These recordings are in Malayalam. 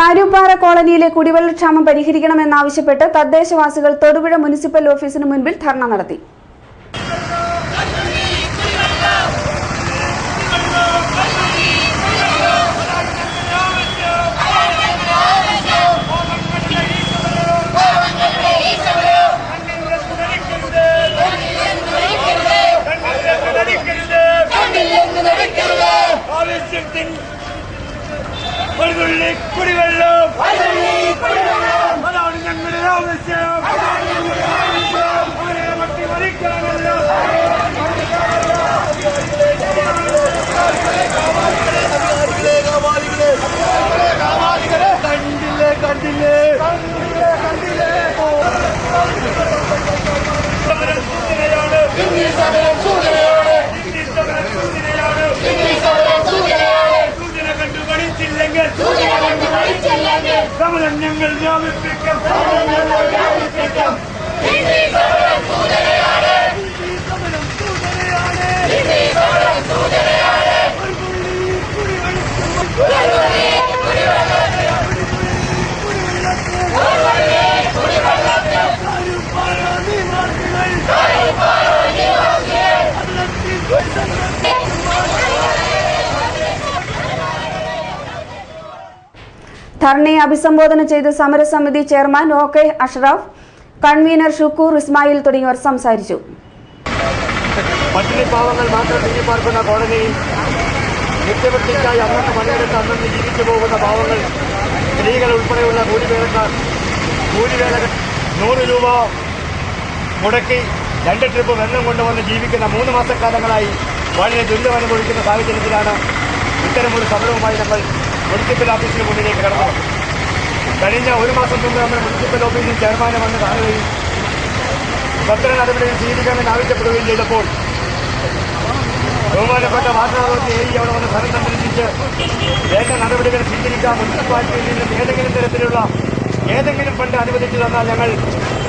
കാരൂപ്പാറ കോളനിയിലെ കുടിവെള്ളക്ഷാമം പരിഹരിക്കണമെന്നാവശ്യപ്പെട്ട് തദ്ദേശവാസികൾ തൊടുപുഴ മുനിസിപ്പൽ ഓഫീസിന് മുൻപിൽ ധർണ നടത്തി കുടിവെള്ളം അതാണ് ഞങ്ങളുടെ ആവശ്യം اوي پيڪر سان نه جاوي پيڪر هندي گورو سودهي آڙي هندي گورو سودهي آڙي هندي گورو سودهي آڙي گوري وني گوري وني گوري وني گوري وني گوري وني گوري وني ധർണയെ അഭിസംബോധന ചെയ്ത് സമരസമിതി chairman O K Ashraf convener Shukkur Ismail തുടങ്ങിയവർ സംസാരിച്ചു. പട്ടിണി പാവങ്ങൾ മാത്രം തിങ്ങിപ്പാർക്കുന്ന കോളനിയിൽ നിത്യവൃത്തിക്കായി അന്നന്ന് പണിയെടുത്ത് അന്നന്ന് ജീവിച്ചു പോകുന്ന പാവങ്ങൾ സ്ത്രീകൾ ഉൾപ്പെടെയുള്ള കൂലിവേലക്കാർ കൂലിവേലകൾ നൂറ് രൂപ മുടക്കി രണ്ട് ട്രിപ്പ് വെള്ളം കൊണ്ടുവന്ന് ജീവിക്കുന്ന മൂന്ന് മാസക്കാലങ്ങളായി വളരെ ദുരിതം അനുഭവിക്കുന്ന സാഹചര്യത്തിലാണ് ഇത്തരമൊരു സമരവുമായി നമ്മൾ മുനിസിപ്പൽ ഓഫീസിന് മുന്നിലേക്ക് കടന്നു. കഴിഞ്ഞ ഒരു മാസം മുമ്പ് നമ്മുടെ മുനിസിപ്പൽ ഓഫീസിൽ ചെയർമാനെ വന്ന് കാണുകയും പത്ര നടപടികൾ സ്വീകരിക്കണമെന്ന് ആവശ്യപ്പെടുകയും ചെയ്തപ്പോൾ ബഹുമാനപ്പെട്ട വാർത്താവർക്ക് ഏരി അവിടെ വന്ന് ഫലം സംബന്ധിച്ച് വേണ്ട നടപടികൾ സ്വീകരിക്കാൻ മുനിസിപ്പാലിറ്റിയിൽ നിന്നും ഏതെങ്കിലും തരത്തിലുള്ള ഏതെങ്കിലും ഫണ്ട് അനുവദിച്ചു തന്നാൽ ഞങ്ങൾ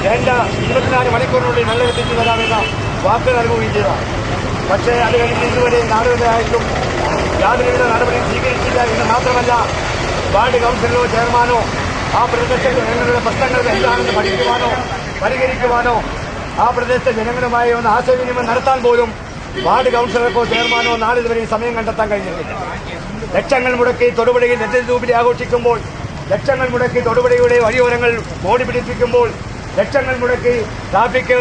വേണ്ട ഇരുപത്തിനാല് മണിക്കൂറിനുള്ളിൽ വെള്ളം എത്തിച്ചു തരാമെന്ന വാക്ക് നൽകുകയും ചെയ്തതാണ് പക്ഷേ അത് കഴിഞ്ഞ് ഇതുവരെ നാടുകളായിട്ടും യാതൊരുവിധ നടപടിയും സ്വീകരിച്ചില്ല എന്ന് മാത്രമല്ല വാർഡ് കൌൺസിലോ ചെയർമാനോ ആ പ്രദേശത്തെ ജനങ്ങളുടെ പ്രശ്നങ്ങൾ എന്താണെന്ന് പഠിക്കുവാനോ പരിഹരിക്കുവാനോ ആ പ്രദേശത്തെ ജനങ്ങളുമായി ഒന്ന് ആശയവിനിമയം നടത്താൻ പോലും വാർഡ് കൗൺസിലർക്കോ ചെയർമാനോ നാളിതുവരെ സമയം കണ്ടെത്താൻ കഴിഞ്ഞിട്ടില്ല ലക്ഷങ്ങൾ മുടക്കി തൊടുപുഴയിൽ നെറ്റിൽ ജൂബിലി ആഘോഷിക്കുമ്പോൾ ലക്ഷങ്ങൾ മുടക്കി തൊടുപുഴയുടെ വഴിയോരങ്ങൾ മോടി പിടിപ്പിക്കുമ്പോൾ ലക്ഷങ്ങൾ മുടക്കി ട്രാഫിക്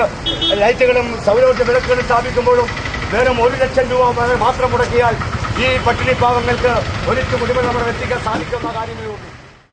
ലൈറ്റുകളും സൗരോർജ വിളക്കുകളും സ്ഥാപിക്കുമ്പോഴും വെറും ഒരു ലക്ഷം രൂപ മാത്രം മുടക്കിയാൽ ഈ പട്ടിണി പാവങ്ങൾക്ക് ഒരിക്കൽ നമ്മൾ എത്തിക്കാൻ സാധിക്കുന്ന കാര്യമേ ഉള്ളൂ.